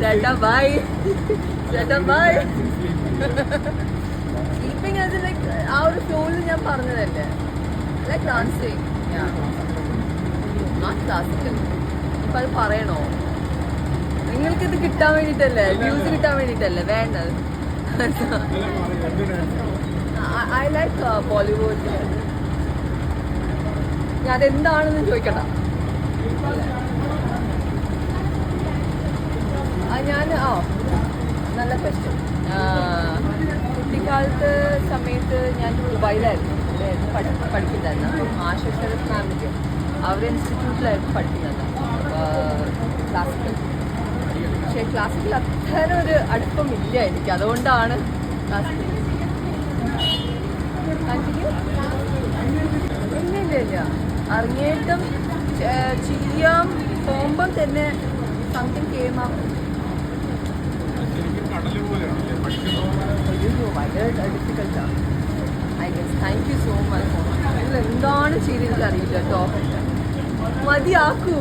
ചേട്ടാ ബൈ ചേട്ടാ by sleeping അത് ലൈക്ക് ആ ഒരു ഫ്ലോയിൽ ഞാൻ പറഞ്ഞതല്ലേ? ലൈക്ക് ഡാൻസിങ് നോട്ട് ക്ലാസിക്കൽ ഇപ്പം അത് പറയണോ? നിങ്ങൾക്ക് ഇത് കിട്ടാൻ വേണ്ടിട്ടല്ലേ? വ്യൂസ് കിട്ടാൻ വേണ്ടിട്ടല്ലേ? വേണ്ടത്. ഐ ലൈക്ക് ബോളിവുഡ് ഞാൻ അതെന്താണെന്ന് ചോദിക്കണ്ട. ആ ഞാൻ ആ നല്ല ക്വസ്റ്റ്യൻ കുട്ടിക്കാലത്ത് സമയത്ത് ഞാൻ ദുബായിലായിരുന്നു. പഠിക്കുന്നതായിരുന്നു അപ്പം ആശ ശരത് മാമിക്ക് അവരുടെ ഇൻസ്റ്റിറ്റ്യൂട്ടിലായിരുന്നു പഠിക്കുന്നത് ക്ലാസിക്കൽ പക്ഷേ ക്ലാസിക്കൽ അത്ര ഒരു അടുപ്പമില്ല എനിക്ക്. അതുകൊണ്ടാണ് ക്ലാസിക്കൽ ഇല്ല ഇല്ല ഇല്ല. അരങ്ങേറ്റം ചെ- പോകുമ്പോൾ പോകുമ്പം തന്നെ സംതിങ് ഭയങ്കര ഡിഫിക്കൽട്ടാണ് I guess thank you so much നിങ്ങൾ എന്താണ് ചെയ്തതെന്ന് അറിയില്ല കേട്ടോ. മതിയാക്കൂ.